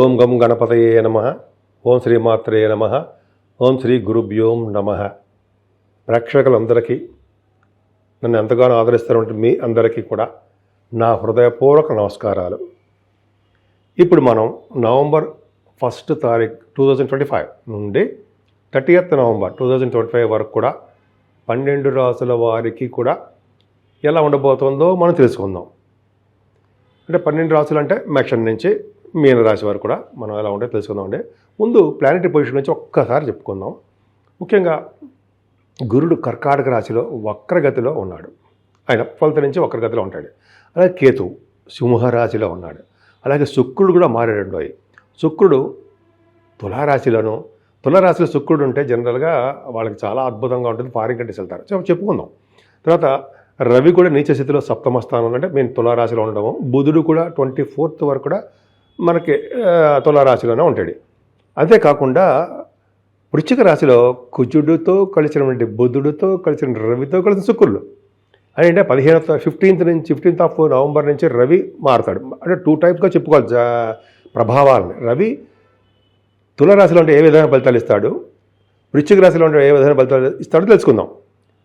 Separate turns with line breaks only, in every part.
ఓం గం గణపతయే నమ. ఓం శ్రీ మాత్రే నమ. ఓం శ్రీ గురుభ్యోం నమ. ప్రేక్షకులందరికీ నన్ను ఎంతగానో ఆదరిస్తున్నటువంటి మీ అందరికీ కూడా నా హృదయపూర్వక నమస్కారాలు. ఇప్పుడు మనం నవంబర్ ఫస్ట్ తారీఖు టూ థౌజండ్ ట్వంటీ ఫైవ్ నుండి thirtieth November two thousand twenty five వరకు కూడా పన్నెండు రాసుల వారికి కూడా ఎలా ఉండబోతుందో మనం తెలుసుకుందాం. అంటే పన్నెండు రాసులు అంటే మేక్షన్ నుంచి మీన రాశి కూడా మనం ఎలా ఉంటే తెలుసుకుందాం అండి. ముందు ప్లానెటరీ పొజిషన్ నుంచి ఒక్కసారి చెప్పుకుందాం. ముఖ్యంగా గురుడు కర్కాటక రాశిలో వక్రగతిలో ఉన్నాడు. ఆయన ఫలిత నుంచి వక్రగతిలో ఉంటాడు. అలాగే కేతు సింహరాశిలో ఉన్నాడు. అలాగే శుక్రుడు కూడా మారాడు అయి. శుక్రుడు తులారాశిలోను తులారాశిలో శుక్రుడు ఉంటే జనరల్గా వాళ్ళకి చాలా అద్భుతంగా ఉంటుంది ఫారిన్ కంట్రీస్ వెళ్తారు. సో చెప్పుకుందాం. తర్వాత రవి కూడా నీచ స్థితిలో సప్తమ స్థానం అంటే మేము తులారాశిలో ఉండడము బుధుడు కూడా ట్వంటీ ఫోర్త్ వరకు కూడా మనకి తులారాశిలోనే ఉంటాడు. అంతేకాకుండా వృశ్చిక రాశిలో కుజుడితో కలిసినటువంటి బుధుడితో కలిసిన రవితో కలిసిన శుక్రుడు. అంటే పదిహేనత్ ఫిఫ్టీన్త్ నుంచి ఫిఫ్టీన్త్ ఆఫ్ నవంబర్ నుంచి రవి మారుతాడు. అంటే టూ టైప్గా చెప్పుకోవాలి. ప్రభావాలని. రవి తులరాశిలో ఉంటే ఏ విధమైన ఫలితాలు ఇస్తాడు? వృశ్చిక రాశిలో ఉంటే ఏ విధమైన ఫలితాలు ఇస్తాడో తెలుసుకుందాం.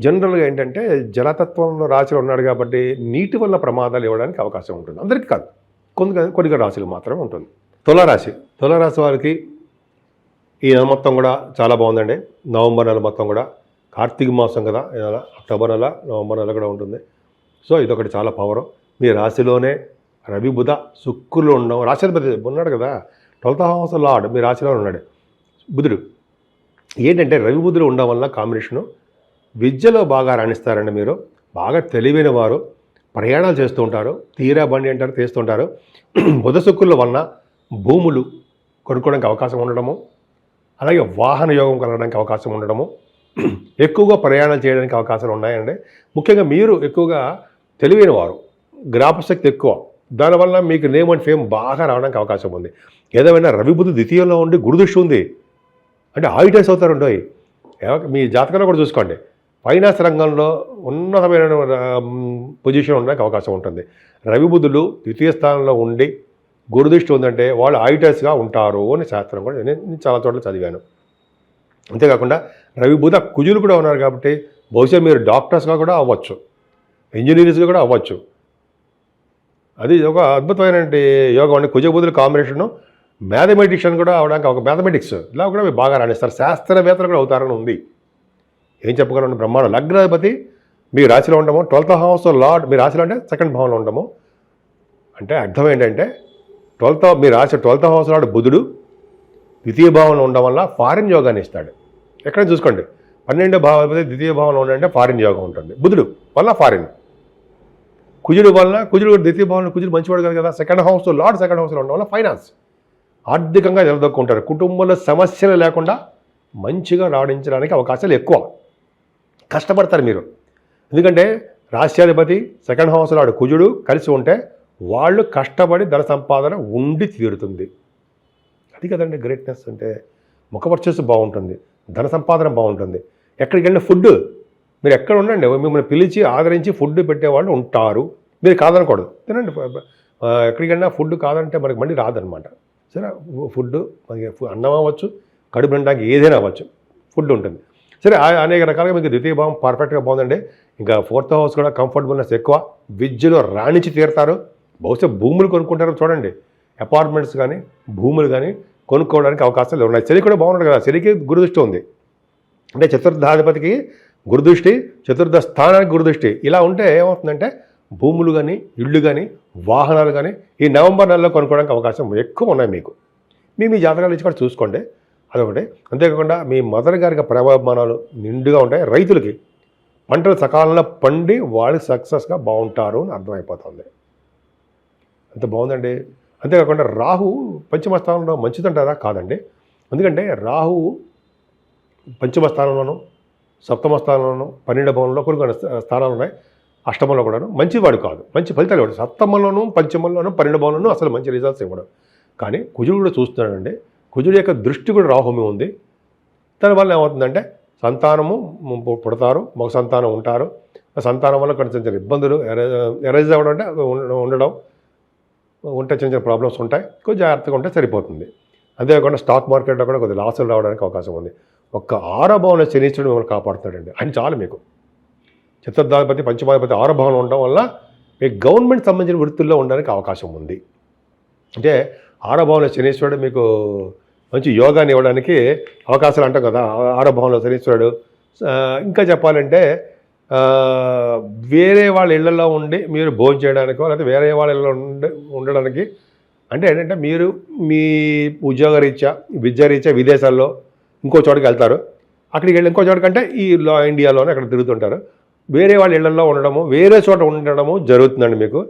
జనరల్గా ఏంటంటే జలతత్వంలో రాశిలో ఉన్నాడు కాబట్టి నీటి వల్ల ప్రమాదాలు ఇవ్వడానికి అవకాశం ఉంటుంది. అందరికీ కాదు. కొన్ని కొన్ని రాశులు మాత్రమే ఉంటుంది. తులారాశి. తులారాశి వారికి ఈ నెల మొత్తం కూడా చాలా బాగుందండి. నవంబర్ నెల మొత్తం కూడా. కార్తీక మాసం కదా ఈ నెల. అక్టోబర్ నెల నవంబర్ నెల కూడా ఉంటుంది. సో ఇదొకటి చాలా పవర్. మీ రాశిలోనే రవి బుధ శుక్రులు ఉండడం. రాశాధిపతి ఉన్నాడు కదా. ట్వెల్త్ హౌస్ లార్డ్ మీ రాశిలో ఉన్నాడు. బుధుడు. ఏంటంటే రవి బుధుడు ఉండడం వల్ల కాంబినేషను విద్యలో బాగా రాణిస్తారండి మీరు. బాగా తెలివైన వారు. ప్రయాణాలు చేస్తూ ఉంటారు. తీరా బండి అంటారు తీస్తుంటారు. బుధశుక్రుల వలన భూములు కొనుక్కోవడానికి అవకాశం ఉండడము. అలాగే వాహన యోగం కలగడానికి అవకాశం ఉండడము. ఎక్కువగా ప్రయాణాలు చేయడానికి అవకాశాలు ఉన్నాయండి. ముఖ్యంగా మీరు ఎక్కువగా తెలివైన వారు. గ్రాపశక్తి ఎక్కువ. దానివల్ల మీకు నేమ్ అండ్ ఫేమ్ బాగా రావడానికి అవకాశం ఉంది. ఏదేమైనా రవిబుద్ధి ద్వితీయంలో ఉండి గురుదృష్టి ఉంది. అంటే ఆయుటైస్ అవుతారు ఉండోయ్. మీ జాతకంలో కూడా చూసుకోండి. ఫైనాన్స్ రంగంలో ఉన్నతమైన పొజిషన్ ఉండడానికి అవకాశం ఉంటుంది. రవిబుధులు ద్వితీయ స్థానంలో ఉండి గురుదృష్టి ఉందంటే వాళ్ళు ఆడిటర్స్గా ఉంటారు అని శాస్త్రం కూడా నేను చాలా చోట్ల చదివాను. అంతేకాకుండా రవిబుధ కుజులు కూడా ఉన్నారు కాబట్టి బహుశా మీరు డాక్టర్స్గా కూడా అవ్వచ్చు. ఇంజనీర్స్గా కూడా అవ్వచ్చు. అది ఒక అద్భుతమైన యోగం అండి. కుజబుధుల కాంబినేషను మ్యాథమెటిషియన్ కూడా అవడానికి ఒక మ్యాథమెటిక్స్ ఇలా కూడా మీరు బాగా రాణిస్తారు. శాస్త్రవేత్తలు కూడా అవుతారని ఉంది. ఏం చెప్పగలను? బ్రహ్మాండం. లగ్నాధిపతి మీ రాశిలో ఉండము. ట్వెల్త్ హౌస్ లార్డ్ మీ రాశిలో అంటే సెకండ్ భావంలో ఉండము. అంటే అర్థం ఏంటంటే ట్వెల్త్ మీ రాశి ట్వెల్త్ హౌస్ లార్డ్ బుధుడు ద్వితీయ భావంలో ఉండడం వల్ల ఫారిన్ యోగాన్ని ఇస్తాడు. ఎక్కడ చూసుకోండి. పన్నెండో భావాధిపతి ద్వితీయ భావంలో ఉండాలంటే ఫారిన్ యోగం ఉంటుంది. బుధుడు వల్ల ఫారిన్. కుజుడు వల్ల కుజుడు ద్వితీయ భావంలో కుజుడు మంచివాడు కాదు కదా. సెకండ్ హౌస్ లార్డ్ సెకండ్ హౌస్లో ఉండడం వల్ల ఫైనాన్స్. ఆర్థికంగా నిలదొక్కుంటారు. కుటుంబంలో సమస్యలు లేకుండా మంచిగా రాణించడానికి అవకాశాలు ఎక్కువ. కష్టపడతారు మీరు. ఎందుకంటే రాష్ట్రాధిపతి సెకండ్ హౌస్ లాడు కుజుడు కలిసి ఉంటే వాళ్ళు కష్టపడి ధన సంపాదన ఉండి తీరుతుంది. అది కదండి గ్రేట్నెస్ అంటే ముఖ వర్చస్సు బాగుంటుంది ధన సంపాదన బాగుంటుంది. ఎక్కడికి వెళ్ళిన ఫుడ్ మీరు ఎక్కడ ఉండండి మిమ్మల్ని పిలిచి ఆదరించి ఫుడ్ పెట్టేవాళ్ళు ఉంటారు. మీరు కాదనకూడదు. తినండి. ఆ, ఎక్కడికి వెళ్ళినా ఫుడ్ కాదంటే మనకి మళ్ళీ రాదనమాట. సరే ఫుడ్ మనకి అన్నం అవ్వచ్చు కడుపు నిండడానికి ఏదైనా అవ్వచ్చు ఫుడ్ ఉంటుంది. సరే అనేక రకాలుగా మీకు ద్వితీయ భావం పర్ఫెక్ట్గా బాగుందండి. ఇంకా ఫోర్త్ హౌస్ కూడా కంఫర్టబుల్నెస్ ఎక్కువ. విద్యలో రాణించి తీరుతారు. బహుశా భూములు కొనుక్కుంటారు చూడండి. అపార్ట్మెంట్స్ కానీ భూములు కానీ కొనుక్కోవడానికి అవకాశాలు ఉన్నాయి. శని కూడా బాగున్నాడు కదా. చలికి గురుదృష్టి ఉంది. అంటే చతుర్థాధిపతికి గురుదృష్టి చతుర్థ స్థానానికి గురుదృష్టి. ఇలా ఉంటే ఏమవుతుందంటే భూములు కానీ ఇళ్ళు కానీ వాహనాలు కానీ ఈ నవంబర్ నెలలో కొనుక్కోవడానికి అవకాశం ఎక్కువ ఉన్నాయి మీకు. మీ మీ జాతకాలు ఇచ్చి కూడా చూసుకోండి. అదొకటి. అంతేకాకుండా మీ మదర్ గారికి ప్రభావమానాలు నిండుగా ఉంటాయి. రైతులకి పంటలు సకాలంలో పండి వాళ్ళు సక్సెస్గా బాగుంటారు అని అర్థమైపోతుంది. అంత బాగుందండి. అంతేకాకుండా రాహు పంచమ స్థానంలో మంచిదంటారా? కాదండి. ఎందుకంటే రాహు పంచమ స్థానంలోను సప్తమ స్థానంలోను పన్నెండు భవనంలో కొన్ని కొన్ని స్థానాలు ఉన్నాయి. అష్టమంలో కూడాను మంచివాడు కాదు. మంచి ఫలితాలు ఇవ్వడు. సప్తమంలోను పంచమంలోను పన్నెండు భవనంలోనూ అసలు మంచి రిజల్ట్స్ ఇవ్వడం. కానీ కుజుడు కూడా చూస్తున్నాడండి. కుజుడి యొక్క దృష్టి కూడా రాహుమి ఉంది. దానివల్ల ఏమవుతుందంటే సంతానము పుడతారు మగ సంతానం ఉంటారు. సంతానం వల్ల కొన్ని చిన్న చిన్న ఇబ్బందులు ఎరేజ్ అవ్వడం అంటే ఉండడం ఉంటే చిన్న చిన్న ప్రాబ్లమ్స్ ఉంటాయి. కొంచెం జాగ్రత్తగా ఉంటే సరిపోతుంది. అంతేకాకుండా స్టాక్ మార్కెట్లో కూడా కొద్దిగా లాసులు రావడానికి అవకాశం ఉంది. ఒక్క ఆరో భవన మిమ్మల్ని కాపాడుతాడండి అని చాలు మీకు. చిత్తాధిపతి పంచమాధిపతి ఆరో ఉండడం వల్ల మీకు గవర్నమెంట్ సంబంధించిన వృత్తుల్లో ఉండడానికి అవకాశం ఉంది. అంటే ఆరో శనీశ్వరుడు మీకు మంచి యోగాని ఇవ్వడానికి అవకాశాలు అంటాం కదా. ఆ- శనీశ్వరుడు. ఇంకా చెప్పాలంటే వేరే వాళ్ళ ఇళ్ళలో ఉండి మీరు భోజనం చేయడానికో లేకపోతే వేరే వాళ్ళ ఇళ్ళలో ఉండి ఉండడానికి అంటే ఏంటంటే మీరు మీ ఉద్యోగ రీత్యా విద్యారీత్యా విదేశాల్లో ఇంకో చోటుకి వెళ్తారు. అక్కడికి వెళ్ళి ఇంకో చోటకంటే ఈ లో ఇండియాలోనే అక్కడ తిరుగుతుంటారు. వేరే వాళ్ళ ఇళ్ళలో ఉండడము వేరే చోట ఉండడము జరుగుతుందండి మీకు.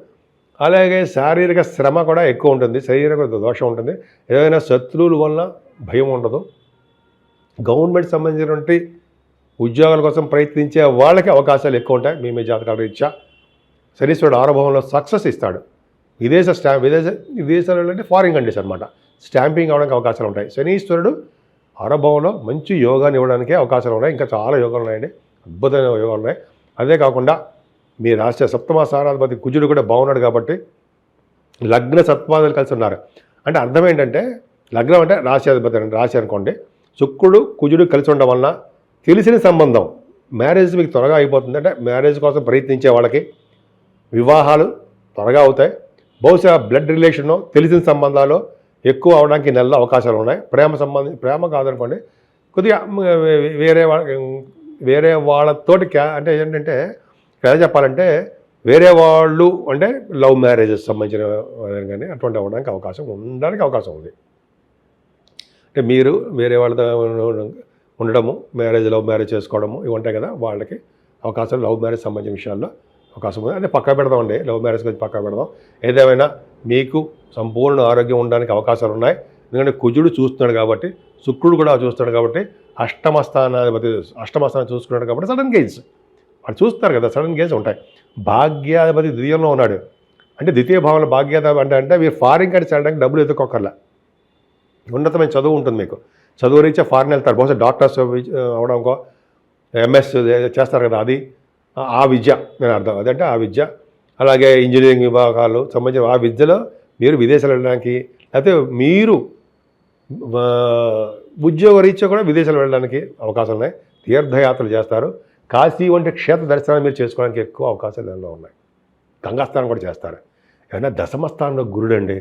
అలాగే శారీరక శ్రమ కూడా ఎక్కువ ఉంటుంది. శారీరక దోషం ఉంటుంది. ఏదైనా శత్రువుల వల్ల భయం ఉండదు. గవర్నమెంట్ సంబంధించినటువంటి ఉద్యోగాల కోసం ప్రయత్నించే వాళ్ళకి అవకాశాలు ఎక్కువ ఉంటాయి. మేమే మీ జాతకాల రీత్యా శనీశ్వరుడు ఆరంభంలో సక్సెస్ ఇస్తాడు. విదేశ స్టా విదేశ విదేశాలలో అంటే ఫారిన్ కంట్రీస్ అనమాట స్టాంపింగ్ అవడానికి అవకాశాలు ఉంటాయి. శనీశ్వరుడు ఆరంభంలో మంచి యోగాన్ని ఇవ్వడానికే అవకాశాలు ఉన్నాయి. ఇంకా చాలా యోగాలు ఉన్నాయండి. అద్భుతమైన యోగాలు ఉన్నాయి. అదే కాకుండా మీ రాష్ట్ర సప్తమ కుజుడు కూడా బాగున్నాడు కాబట్టి లగ్న సత్వాదులు కలిసి ఉన్నారు. అంటే అర్థం ఏంటంటే లగ్నం అంటే రాశ్యాధిపతి అండి రాశి అనుకోండి. శుక్రుడు కుజుడు కలిసి ఉండడం వలన తెలిసిన సంబంధం మ్యారేజ్ మీకు త్వరగా అయిపోతుంది. అంటే మ్యారేజ్ కోసం ప్రయత్నించే వాళ్ళకి వివాహాలు త్వరగా అవుతాయి. బహుశా బ్లడ్ రిలేషన్ తెలిసిన సంబంధాలు ఎక్కువ అవడానికి నెలలో అవకాశాలు ఉన్నాయి. ప్రేమ సంబంధం ప్రేమ కాదనుకోండి. కొద్దిగా వేరే వాళ్ళ వేరే వాళ్ళతోటి క్యా అంటే ఏంటంటే ఎలా చెప్పాలంటే వేరే వాళ్ళు అంటే లవ్ మ్యారేజెస్ సంబంధించిన కానీ అటువంటి అవ్వడానికి అవకాశం ఉండడానికి అవకాశం ఉంది. అంటే మీరు వేరే వాళ్ళతో ఉండడము మ్యారేజ్ లవ్ మ్యారేజ్ చేసుకోవడము ఇవి ఉంటాయి కదా వాళ్ళకి అవకాశం లవ్ మ్యారేజ్ సంబంధించిన విషయాల్లో అవకాశం ఉంది. అదే పక్కా పెడదామండి లవ్ మ్యారేజ్ గురించి పక్కా పెడదాం. ఏదేమైనా మీకు సంపూర్ణ ఆరోగ్యం ఉండడానికి అవకాశాలు ఉన్నాయి. ఎందుకంటే కుజుడు చూస్తున్నాడు కాబట్టి శుక్రుడు కూడా చూస్తున్నాడు కాబట్టి అష్టమ స్థానాధిపతి అష్టమ స్థానం చూసుకున్నాడు కాబట్టి సడన్ గేమ్స్ వాడు చూస్తారు కదా సడన్ గేజ్ ఉంటాయి. భాగ్యాధిపతి ద్వితీయంలో ఉన్నాడు. అంటే ద్వితీయ భావంలో భాగ్యాధిపతి అంటే అంటే మీరు ఫారిన్ కంటే చేయడానికి డబ్బులు ఎదుర్కోకర్లా ఉన్నతమైన చదువు ఉంటుంది మీకు. చదువు రీత్యా ఫారిన్ వెళ్తారు. బహుశా డాక్టర్స్ అవడంకో ఎంఎస్ చేస్తారు కదా అది. ఆ- విద్య నేను అర్థం అదంటే ఆ విద్య. అలాగే ఇంజనీరింగ్ విభాగాలు సంబంధించిన ఆ విద్యలో మీరు విదేశాలు వెళ్ళడానికి లేకపోతే మీరు ఉద్యోగ రీత్యా కూడా విదేశాలు వెళ్ళడానికి అవకాశాలు ఉన్నాయి. తీర్థయాత్రలు చేస్తారు. కాశీ వంటి క్షేత్ర దర్శనాలు మీరు చేసుకోవడానికి ఎక్కువ అవకాశాలు ఎన్నో ఉన్నాయి? గంగాస్థానం కూడా చేస్తారు? ఏమైనా దశమ స్థానంలో గురుడు అండి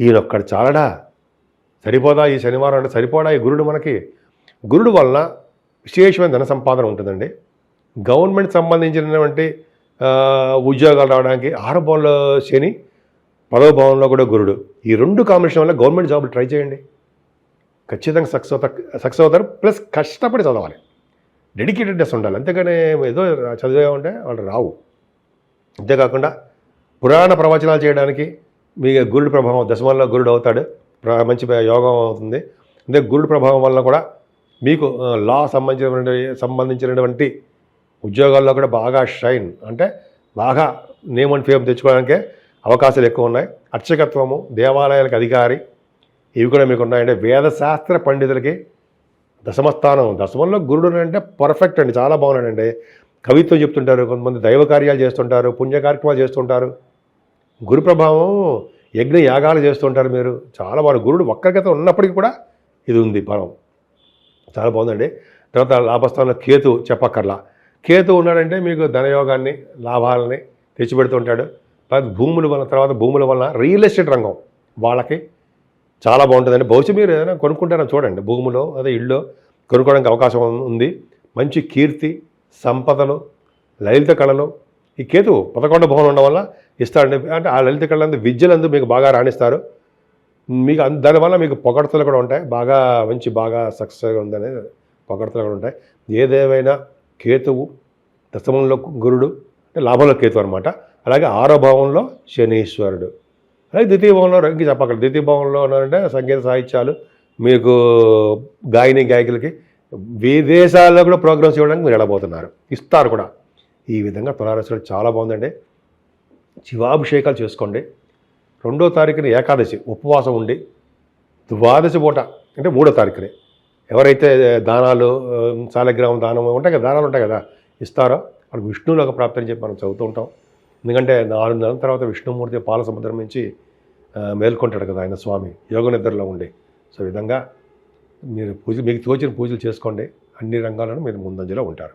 ఈయన ఒక్కడు చాలడా? సరిపోదా ఈ శనివారం అంటే సరిపోడా ఈ గురుడు మనకి? గురుడు వలన విశేషమైన ధన సంపాదన ఉంటుందండి. గవర్నమెంట్ సంబంధించినటువంటి ఉద్యోగాలు రావడానికి ఆరో భవన్లో శని పదవ భవన్లో కూడా గురుడు. ఈ రెండు కాంబినేషన్ వల్ల గవర్నమెంట్ జాబులు ట్రై చేయండి. ఖచ్చితంగా సక్సెస్ అవుతారు సక్సెస్ అవుతారు ప్లస్ కష్టపడి చదవాలి. డెడికేటెడ్నెస్ ఉండాలి. అంతేగానే ఏదో చదివామంటే వాళ్ళు రావు. అంతేకాకుండా పురాణ ప్రవచనాలు చేయడానికి మీ గురుడు ప్రభావం దశమంలో గురుడు అవుతాడు. మంచి యోగం అవుతుంది. అంటే గురుడు ప్రభావం వల్ల కూడా మీకు లా సంబంధించినటువంటి సంబంధించినటువంటి ఉద్యోగాల్లో కూడా బాగా షైన్. అంటే బాగా నేమ్ అండ్ ఫేమ్ తెచ్చుకోవడానికే అవకాశాలు ఎక్కువ ఉన్నాయి. అర్చకత్వము దేవాలయాలకు అధికారి ఇవి కూడా మీకు ఉన్నాయంటే వేదశాస్త్ర పండితులకి దశమస్థానం దశమంలో గురుడు అంటే పర్ఫెక్ట్ అండి. చాలా బాగున్నాడండి. కవిత్వం చెప్తుంటారు కొంతమంది దైవ కార్యాలు చేస్తుంటారు పుణ్య కార్యక్రమాలు చేస్తుంటారు. గురు ప్రభావం యజ్ఞ యాగాలు చేస్తుంటారు మీరు. చాలా వారు గురుడు ఒక్కరికైతే ఉన్నప్పటికీ కూడా ఇది ఉంది బలం చాలా బాగుందండి. తర్వాత లాభస్థానంలో కేతు చెప్పక్కర్లా. కేతు ఉన్నాడంటే మీకు ధనయోగాన్ని లాభాలని తెచ్చిపెడుతుంటాడు. తర్వాత భూముల వల్ల తర్వాత భూముల వల్ల రియల్ ఎస్టేట్ రంగం. వాళ్ళకి చాలా బాగుంటుందండి. బహుశా మీరు ఏదైనా కొనుక్కుంటారని చూడండి. భూములో అదే ఇల్లు కొనుక్కోవడానికి అవకాశం ఉంది. మంచి కీర్తి సంపదలు లలిత కళలు. ఈ కేతు పదకొండ భవనం ఉండడం వల్ల ఇస్తాడండి. అంటే ఆ లలిత కళలందు విద్యలందు మీకు బాగా రాణిస్తారు. మీకు అన్- దానివల్ల మీకు పొగడతలు కూడా ఉంటాయి. బాగా మంచి బాగా సక్సెస్గా ఉందనే పొగడతలు కూడా ఉంటాయి. ఏదేమైనా కేతువు దశమంలో గురుడు అంటే లాభంలో కేతు అనమాట అలాగే ఆరో భావంలో శనీశ్వరుడు. అలాగే ద్వితీయ భావంలో ఇంక చెప్పక్కడ ద్వితీయ భావంలో ఉన్నారంటే సంగీత సాహిత్యాలు మీకు గాయని గాయకులకి విదేశాల్లో కూడా ప్రోగ్రామ్స్ ఇవ్వడానికి మీరు వెళ్ళబోతున్నారు. ఇస్తారు కూడా. ఈ విధంగా తులారాశి చాలా బాగుందండి. శివాభిషేకాలు చేసుకోండి. రెండో తారీఖున ఏకాదశి ఉపవాసం ఉండి ద్వాదశి పూట అంటే మూడో తారీఖునే. ఎవరైతే దానాలు ఆ, శాలగ్రామం దానం ఉంటాయి కదా దానాలు ఉంటాయి కదా ఇస్తారో వాళ్ళకి విష్ణువులకు ప్రాప్తి అని చెప్పి మనం చదువుతూ ఉంటాం. ఎందుకంటే నాలుగు నెలల తర్వాత విష్ణుమూర్తి పాల సముద్రం నుంచి మేల్కొంటాడు కదా ఆయన స్వామి యోగ నిద్రలో ఉండి. సో విధంగా మీరు పూజ మీకు తోచిన పూజలు చేసుకోండి. అన్ని రంగాలను మీరు ముందంజలో ఉంటారు.